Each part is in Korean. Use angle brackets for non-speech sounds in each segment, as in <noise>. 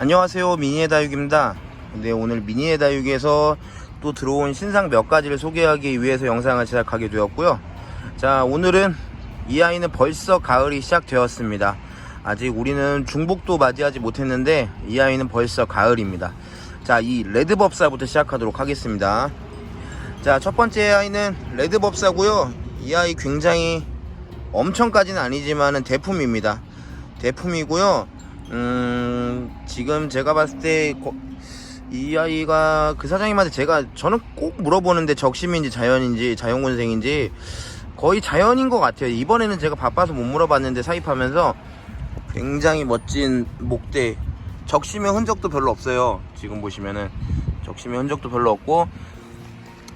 안녕하세요. 미니의 다육입니다. 네 오늘 미니의 다육에서 또 들어온 신상 몇 가지를 소개하기 위해서 영상을 제작하게 되었고요. 자 오늘은 이 아이는 벌써 가을이 시작되었습니다. 아직 우리는 중복도 맞이하지 못했는데 이 아이는 벌써 가을입니다. 자 이 레드법사부터 시작하도록 하겠습니다. 자 첫 번째 아이는 레드법사고요. 이 아이 굉장히 엄청까지는 아니지만은 대품입니다. 대품이고요 음, 지금 제가 봤을 때, 거- 이 아이가 그 사장님한테 제가, 저는 꼭 물어보는데 적심인지 자연인지 자연군생인지 거의 자연인 것 같아요. 이번에는 제가 바빠서 못 물어봤는데 사입하면서 굉장히 멋진 목대. 적심의 흔적도 별로 없어요. 지금 보시면은. 적심의 흔적도 별로 없고,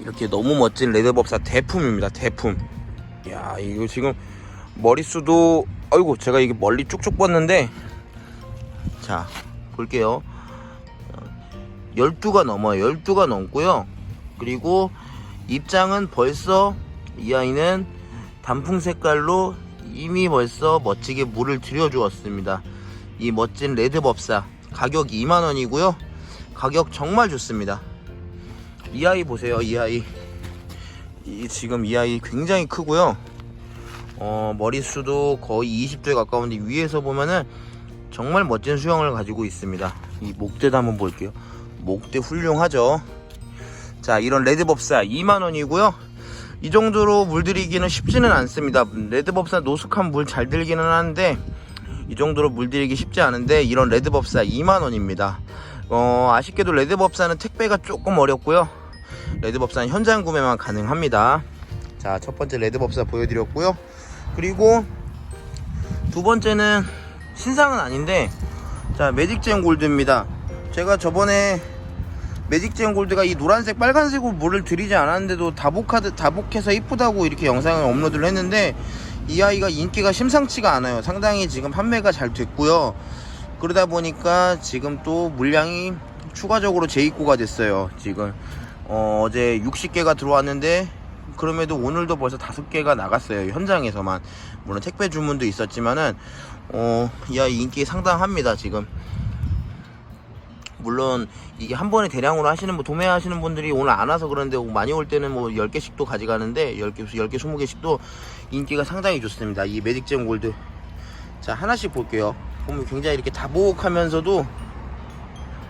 이렇게 너무 멋진 레드법사 대품입니다. 대품. 야, 이거 지금 머릿수도, 아이고, 제가 이게 멀리 쭉쭉 뻗는데, 자 볼게요. 12가 넘어요. 12가 넘고요. 그리고 입장은 벌써 이 아이는 단풍 색깔로 이미 벌써 멋지게 물을 들여 주었습니다. 이 멋진 레드법사 가격 2만원이고요. 가격 정말 좋습니다. 이 아이 보세요 이 아이. 이 지금 이 아이 굉장히 크고요. 어, 머릿수도 거의 20도에 가까운데 위에서 보면은 정말 멋진 수영을 가지고 있습니다. 이 목대도 한번 볼게요. 목대 훌륭하죠. 자, 이런 레드법사 2만원이고요. 이 정도로 물들이기는 쉽지는 않습니다. 레드법사 노숙한 물 잘 들기는 하는데, 이 정도로 물들이기 쉽지 않은데, 이런 레드법사 2만원입니다. 어, 아쉽게도 레드법사는 택배가 조금 어렵고요. 레드법사는 현장 구매만 가능합니다. 자, 첫 번째 레드법사 보여드렸고요. 그리고 두 번째는 신상은 아닌데 자 매직젠 골드입니다. 제가 저번에 매직젠 골드가 이 노란색 빨간색으로 물을 들이지 않았는데도 다복하드 다복해서 이쁘다고 이렇게 영상을 업로드를 했는데 이 아이가 인기가 심상치가 않아요. 상당히 지금 판매가 잘 됐고요. 그러다 보니까 지금 또 물량이 추가적으로 재입고가 됐어요. 지금 어, 어제 60개가 들어왔는데 그럼에도 오늘도 벌써 다섯 개가 나갔어요 현장에서만. 물론 택배 주문도 있었지만은 어, 이 아이 인기 상당합니다 지금. 물론 이게 한 번에 대량으로 하시는 분 도매하시는 분들이 오늘 안 와서 그런데 많이 올 때는 뭐 10개씩도 가져가는데 10개, 10개 20개씩도 인기가 상당히 좋습니다 이 매직젠 골드. 자 하나씩 볼게요. 보면 굉장히 이렇게 다복하면서도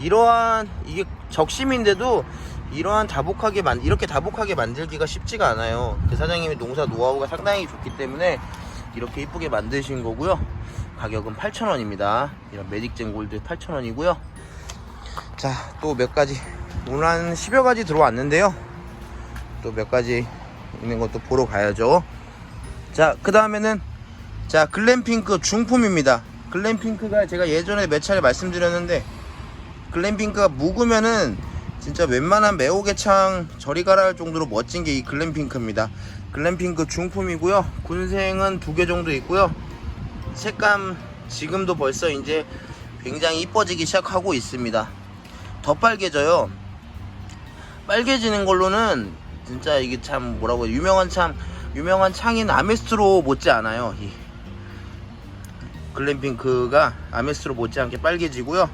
이러한 이게 적심인데도 이러한 다복하게 만 이렇게 다복하게 만들기가 쉽지가 않아요. 그 사장님의 농사 노하우가 상당히 좋기 때문에 이렇게 이쁘게 만드신 거고요. 가격은 8,000원입니다. 이런 매직젠 골드 8,000원이고요. 자, 또 몇 가지 오늘 한 10여 가지 들어왔는데요. 또 몇 가지 있는 것도 보러 가야죠. 자, 그 다음에는 자, 글램핑크 중품입니다. 글램핑크가 제가 예전에 몇 차례 말씀드렸는데 글램핑크가 묵으면은 진짜 웬만한 매호개창 저리 가라 할 정도로 멋진 게 이 글램핑크입니다. 글램핑크 중품이고요. 군생은 두 개 정도 있고요. 색감 지금도 벌써 이제 굉장히 이뻐지기 시작하고 있습니다. 더 빨개져요. 빨개지는 걸로는 진짜 이게 참 뭐라고 유명한 참 유명한 창인 아메스트로 못지 않아요. 이 글램핑크가 아메스트로 못지않게 빨개지고요.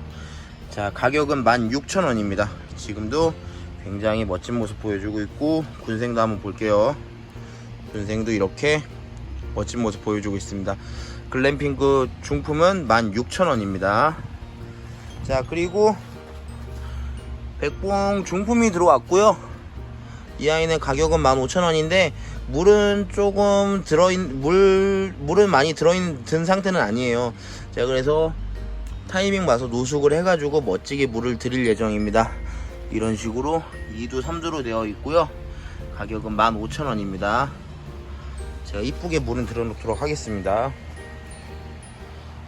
자 가격은 16,000원입니다 지금도 굉장히 멋진 모습 보여주고 있고 군생도 한번 볼게요. 군생도 이렇게 멋진 모습 보여주고 있습니다. 글램핑크 중품은 16,000원입니다. 자 그리고 백봉 중품이 들어왔고요. 이 아이는 가격은 15,000원인데 물은 조금 들어있 물 물은 많이 들어있는 든 상태는 아니에요. 제가 그래서 타이밍 봐서 노숙을 해가지고 멋지게 물을 드릴 예정입니다. 이런 식으로 2두 3두로 되어 있고요. 가격은 15,000원입니다. 제가 이쁘게 물은 들어놓도록 하겠습니다.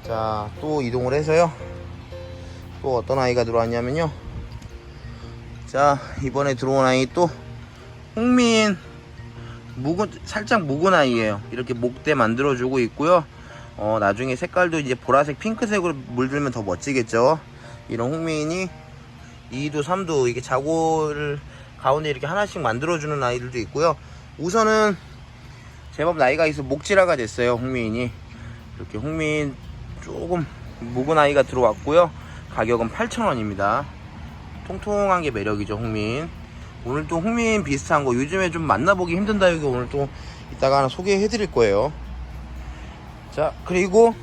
자, 또 이동을 해서요. 또 어떤 아이가 들어왔냐면요. 자, 이번에 들어온 아이 또 홍민 묵은 살짝 묵은 아이예요. 이렇게 목대 만들어 주고 있고요. 어, 나중에 색깔도 이제 보라색 핑크색으로 물들면 더 멋지겠죠. 이런 홍미인이 2두, 3두 이렇게 자고를 가운데 이렇게 하나씩 만들어주는 아이들도 있고요. 우선은 제법 나이가 있어 목질화가 됐어요. 홍미인이 이렇게 홍미인 조금 묵은 아이가 들어왔고요. 가격은 8,000원입니다. 통통한 게 매력이죠, 홍민. 오늘 또 홍민 비슷한 거 요즘에 좀 만나보기 힘든 다육이 오늘 또 이따가 하나 소개해 드릴 거예요. 자, 그리고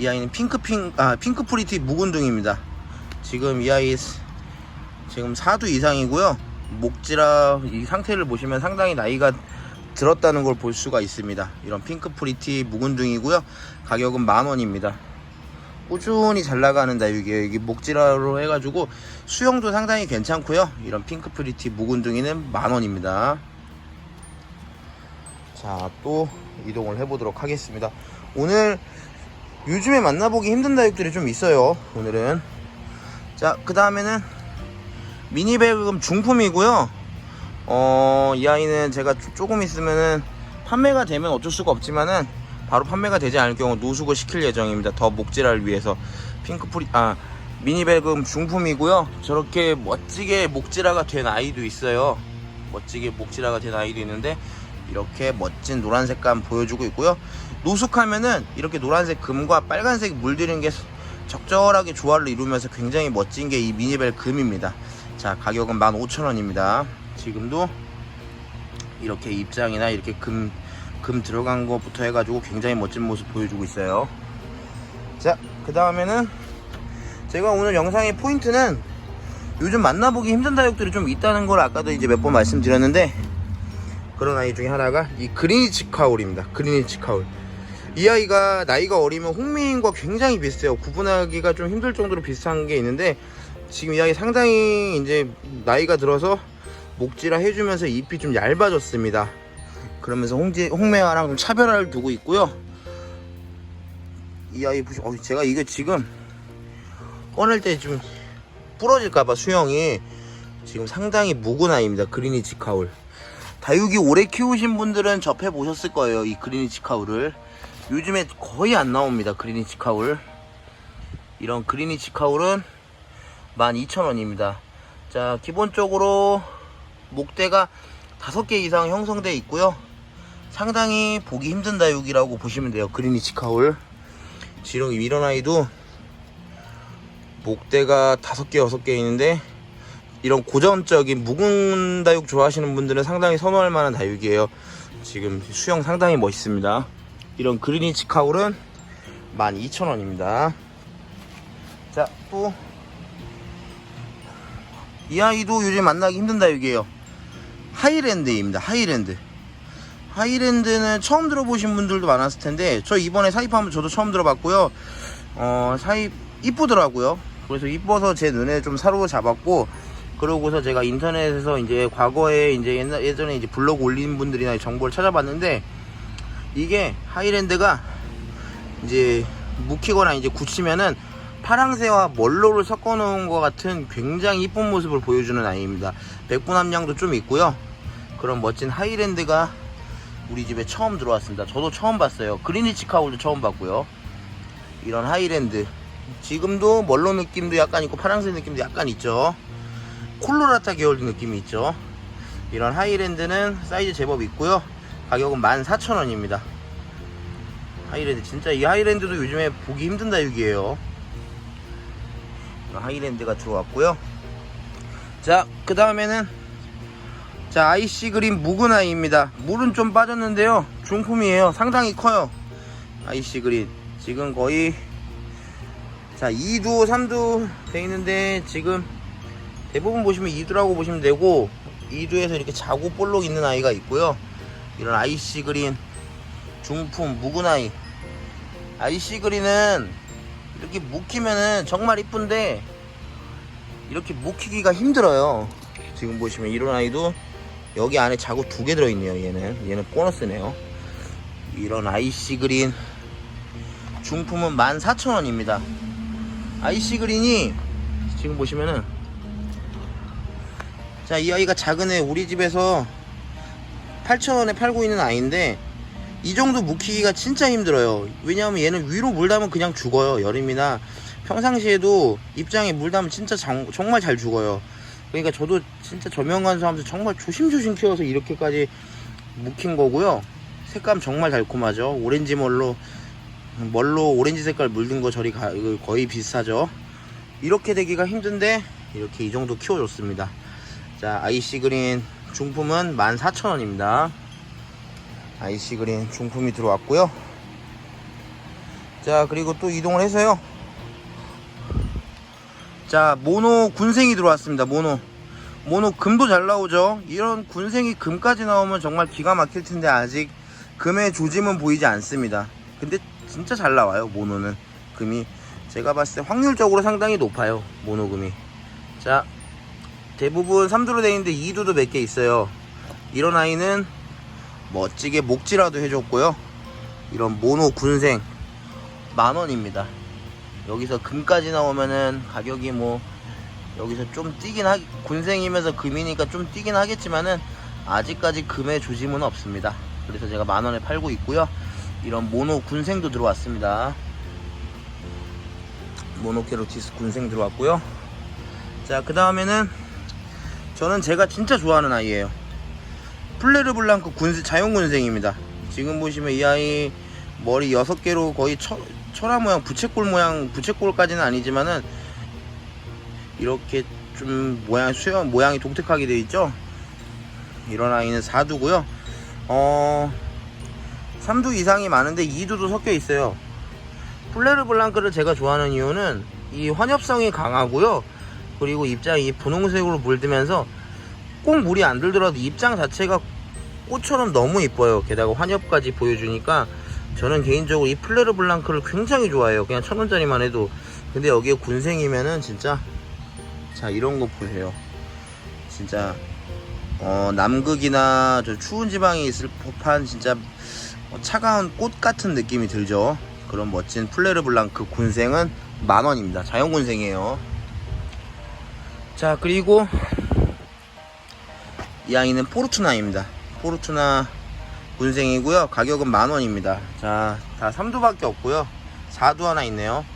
이 아이는 핑크핑, 아, 핑크 프리티 묵은둥입니다. 지금 이 아이 스- 지금 4두 이상이고요. 목지라 이 상태를 보시면 상당히 나이가 들었다는 걸 볼 수가 있습니다. 이런 핑크 프리티 묵은둥이고요. 가격은 만 원입니다. 꾸준히 잘 나가는 다육이에요. 이게 목지라로 해가지고 수영도 상당히 괜찮고요. 이런 핑크 프리티 묵은둥이는 만 원입니다. 자, 또 이동을 해보도록 하겠습니다. 오늘 요즘에 만나보기 힘든 다육들이 좀 있어요. 오늘은. 자, 그 다음에는 미니백음 중품이고요. 어, 이 아이는 제가 조- 조금 있으면은 판매가 되면 어쩔 수가 없지만은 바로 판매가 되지 않을 경우 노숙을 시킬 예정입니다. 더 목질을 위해서 핑크프리 아 미니백음 중품이고요. 저렇게 멋지게 목질화가 된 아이도 있어요. 멋지게 목질화가 된 아이도 있는데 이렇게 멋진 노란 색 감 보여주고 있고요. 노숙하면은 이렇게 노란색 금과 빨간색 물들인 게 적절하게 조화를 이루면서 굉장히 멋진 게 이 미니벨 금입니다. 자 가격은 15,000원입니다. 지금도 이렇게 입장이나 이렇게 금, 금 들어간 거부터 해가지고 굉장히 멋진 모습 보여주고 있어요. 자, 그 다음에는 제가 오늘 영상의 포인트는 요즘 만나보기 힘든 다육들이 좀 있다는 걸 아까도 이제 몇 번 말씀드렸는데 그런 아이 중에 하나가 이 그리니치 카울입니다. 그리니치 카울. 이 아이가 나이가 어리면 홍미인과 굉장히 비슷해요. 구분하기가 좀 힘들 정도로 비슷한 게 있는데 지금 이 아이 상당히 이제 나이가 들어서 목질화 해주면서 잎이 좀 얇아졌습니다. 그러면서 홍지, 홍매화랑 좀 차별화를 두고 있고요. 이 아이 보시, 어, 제가 이게 지금 꺼낼 때 좀 부러질까봐 수영이 지금 상당히 묵은 아이입니다. 그리니치 카울. 다육이 오래 키우신 분들은 접해 보셨을 거예요. 이 그리니치 카울을. 요즘에 거의 안 나옵니다. 그리니치 카울. 이런 그리니치 카울은 12,000원입니다. 자, 기본적으로 목대가 5개 이상 형성되어 있고요. 상당히 보기 힘든 다육이라고 보시면 돼요. 그리니치 카울. 지렁이 이런 아이도 목대가 5개, 6개 있는데 이런 고전적인 묵은 다육 좋아하시는 분들은 상당히 선호할 만한 다육이에요. 지금 수영 상당히 멋있습니다. 이런 그리니치 카울은 12,000원입니다. 자, 또 이 아이도 요즘 만나기 힘든 다육이에요. 하이랜드입니다. 하이랜드. 하이랜드는 처음 들어보신 분들도 많았을 텐데 저 이번에 사입하면 저도 처음 들어봤고요. 어, 사입 이쁘더라고요. 그래서 이뻐서 제 눈에 좀 사로잡았고 그러고서 제가 인터넷에서 이제 과거에 이제 옛날 예전에 이제 블로그 올린 분들이나 정보를 찾아봤는데 이게 하이랜드가 이제 묵히거나 이제 굳히면은 파랑새와 멀로를 섞어 놓은 것 같은 굉장히 이쁜 모습을 보여주는 아이입니다. 백분 함량도 좀 있고요. 그런 멋진 하이랜드가 우리 집에 처음 들어왔습니다. 저도 처음 봤어요. 그리니치 카울도 처음 봤고요. 이런 하이랜드. 지금도 멀로 느낌도 약간 있고 파랑새 느낌도 약간 있죠. 콜로라타 계열 느낌이 있죠. 이런 하이랜드는 사이즈 제법 있고요. 가격은 14,000원입니다. 하이랜드 진짜 이 하이랜드도 요즘에 보기 힘든 다육이에요. 하이랜드가 들어왔고요. 자, 그 다음에는 자 아이씨 그린 묵은 아이입니다. 물은 좀 빠졌는데요. 중품이에요. 상당히 커요. 아이씨 그린 지금 거의 자 2두 3두 돼 있는데 지금 대부분 보시면 2두라고 보시면 되고 2두에서 이렇게 자구 볼록 있는 아이가 있고요. 이런 아이씨 그린 중품 묵은 아이 아이씨 그린은 이렇게 묵히면은 정말 이쁜데 이렇게 묵히기가 힘들어요. 지금 보시면 이런 아이도 여기 안에 자구 두 개 들어있네요. 얘는 얘는 보너스네요. 이런 아이씨 그린 중품은 14,000원입니다. 아이씨 그린이 지금 보시면은 자 이 아이가 작은 애 우리 집에서 8,000원에 팔고 있는 아이인데 이 정도 묵히기가 진짜 힘들어요. 왜냐하면 얘는 위로 물 담으면 그냥 죽어요. 여름이나 평상시에도 입장에 물 담으면 진짜 장- 정말 잘 죽어요. 그러니까 저도 진짜 저명관수하면서 정말 조심조심 키워서 이렇게까지 묵힌 거고요. 색감 정말 달콤하죠. 오렌지 멀로 멀로 오렌지 색깔 물든 거 저리 가, 거의 비슷하죠 이렇게 되기가 힘든데 이렇게 이 정도 키워줬습니다 자 아이시 그린 중품은 14,000원입니다. 아이시 그린 중품이 들어왔고요. 자 그리고 또 이동을 해서요. 자 모노 군생이 들어왔습니다 모노. 모노 금도 잘 나오죠? 이런 군생이 금까지 나오면 정말 기가 막힐 텐데 아직 금의 조짐은 보이지 않습니다. 근데 진짜 잘 나와요 모노는. 금이. 제가 봤을 때 확률적으로 상당히 높아요 모노금이. 자 대부분 3두로 되어 있는데 2두도 몇 개 있어요. 이런 아이는 멋지게 목지라도 해줬고요. 이런 모노 군생 만원입니다. 여기서 금까지 나오면은 가격이 뭐 여기서 좀 뛰긴 하 군생이면서 금이니까 좀 뛰긴 하겠지만은 아직까지 금의 조짐은 없습니다. 그래서 제가 만원에 팔고 있고요. 이런 모노 군생도 들어왔습니다. 모노케로티스 군생 들어왔고요. 자 그 다음에는 저는 제가 진짜 좋아하는 아이예요. 플레르 블랑크 군 자연 군생입니다. 지금 보시면 이 아이 머리 6개로 거의 철, 철화 모양 부채꼴 모양 부채꼴까지는 아니지만은 이렇게 좀 모양 수영 모양이 독특하게 되어 있죠? 이런 아이는 4두고요. 어 3두 이상이 많은데 2두도 섞여 있어요. 플레르 블랑크를 제가 좋아하는 이유는 이 환엽성이 강하고요 그리고 입장이 이 분홍색으로 물들면서 꼭 물이 안 들더라도 입장 자체가 꽃처럼 너무 이뻐요. 게다가 환엽까지 보여주니까 저는 개인적으로 이 플레르 블랑크를 굉장히 좋아해요. 그냥 천 원짜리만 해도. 근데 여기에 군생이면은 진짜 자 이런 거 보세요. 진짜 어, 남극이나 저 추운 지방에 있을 법한 진짜 어, 차가운 꽃 같은 느낌이 들죠. 그런 멋진 플레르 블랑크 군생은 만 원입니다. 자연 군생이에요 자 그리고 이 아이는 포르투나입니다. 포르투나 군생이고요. 가격은 만원입니다. 자다 3두밖에 없고요. 4두 하나 있네요.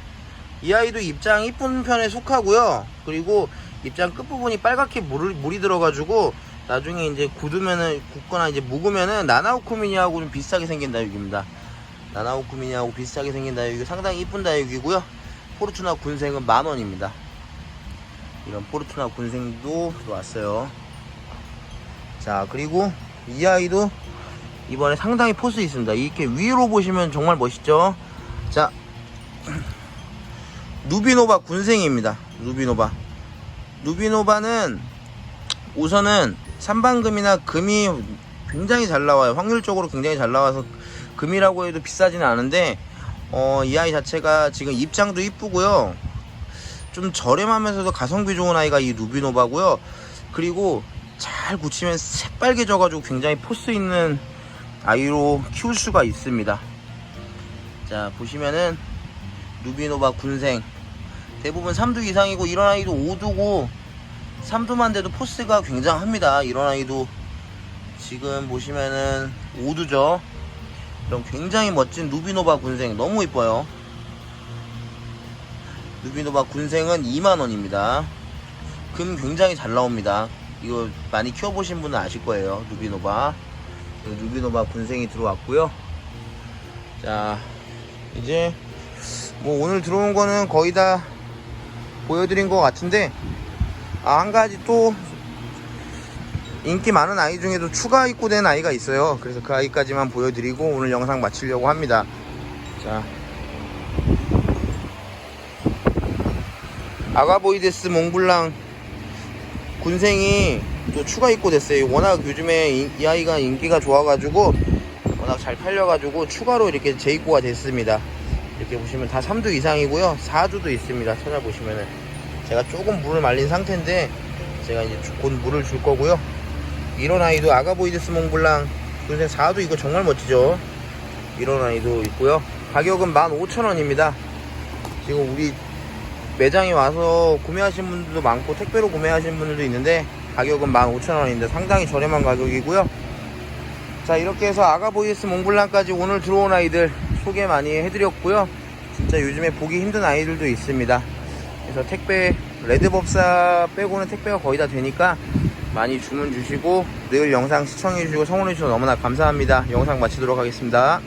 이 아이도 입장 이쁜 편에 속하고요. 그리고 입장 끝부분이 빨갛게 물을, 물이 들어가지고 나중에 이제 굳으면은 굳거나 이제 묵으면은 나나우쿠미니하고 좀 비슷하게 생긴 다육입니다. 나나우쿠미니하고 비슷하게 생긴 다육이 상당히 이쁜 다육이고요. 포르투나 군생은 만원입니다 이런 포르투나 군생도 들어왔어요. 자 그리고 이 아이도 이번에 상당히 포스 있습니다. 이렇게 위로 보시면 정말 멋있죠? 자 <clears throat> 누비노바 군생입니다. 누비노바. 누비노바는 우선은 삼방금이나 금이 굉장히 잘 나와요. 확률적으로 굉장히 잘 나와서 금이라고 해도 비싸지는 않은데 어, 이 아이 자체가 지금 입장도 이쁘고요 좀 저렴하면서도 가성비 좋은 아이가 이 누비노바고요. 그리고 잘 굳히면 새빨개져 가지고 굉장히 포스 있는 아이로 키울 수가 있습니다. 자 보시면은 누비노바 군생. 대부분 3두 이상이고 이런 아이도 5두고 3두만 돼도 포스가 굉장합니다. 이런 아이도 지금 보시면은 5두죠. 이런 굉장히 멋진 누비노바 군생. 너무 이뻐요 누비노바 군생은 2만원입니다. 금 굉장히 잘 나옵니다. 이거 많이 키워보신 분은 아실 거예요 누비노바. 누비노바 군생이 들어왔고요. 자 이제 뭐 오늘 들어온 거는 거의 다 보여드린 것 같은데 아, 한 가지 또 인기 많은 아이 중에도 추가 입고된 아이가 있어요. 그래서 그 아이까지만 보여드리고 오늘 영상 마치려고 합니다. 자 아가보이데스 몽블랑 군생이 또 추가 입고됐어요. 워낙 요즘에 이, 이 아이가 인기가 좋아가지고 워낙 잘 팔려가지고 추가로 이렇게 재입고가 됐습니다. 이렇게 보시면 다 3두 이상이고요. 4두도 있습니다. 찾아보시면은. 제가 조금 물을 말린 상태인데 제가 이제 곧 물을 줄 거고요. 이런 아이도 아가보이드스 몽블랑 군생 4두 이거 정말 멋지죠? 이런 아이도 있고요. 가격은 15,000원입니다. 지금 우리 매장에 와서 구매하신 분들도 많고 택배로 구매하신 분들도 있는데 가격은 15,000원인데 상당히 저렴한 가격이고요. 자 이렇게 해서 아가보이스 몽블랑까지 오늘 들어온 아이들 소개 많이 해드렸고요. 진짜 요즘에 보기 힘든 아이들도 있습니다. 그래서 택배 레드법사 빼고는 택배가 거의 다 되니까 많이 주문 주시고 늘 영상 시청해 주시고 성원해 주셔서 너무나 감사합니다. 영상 마치도록 하겠습니다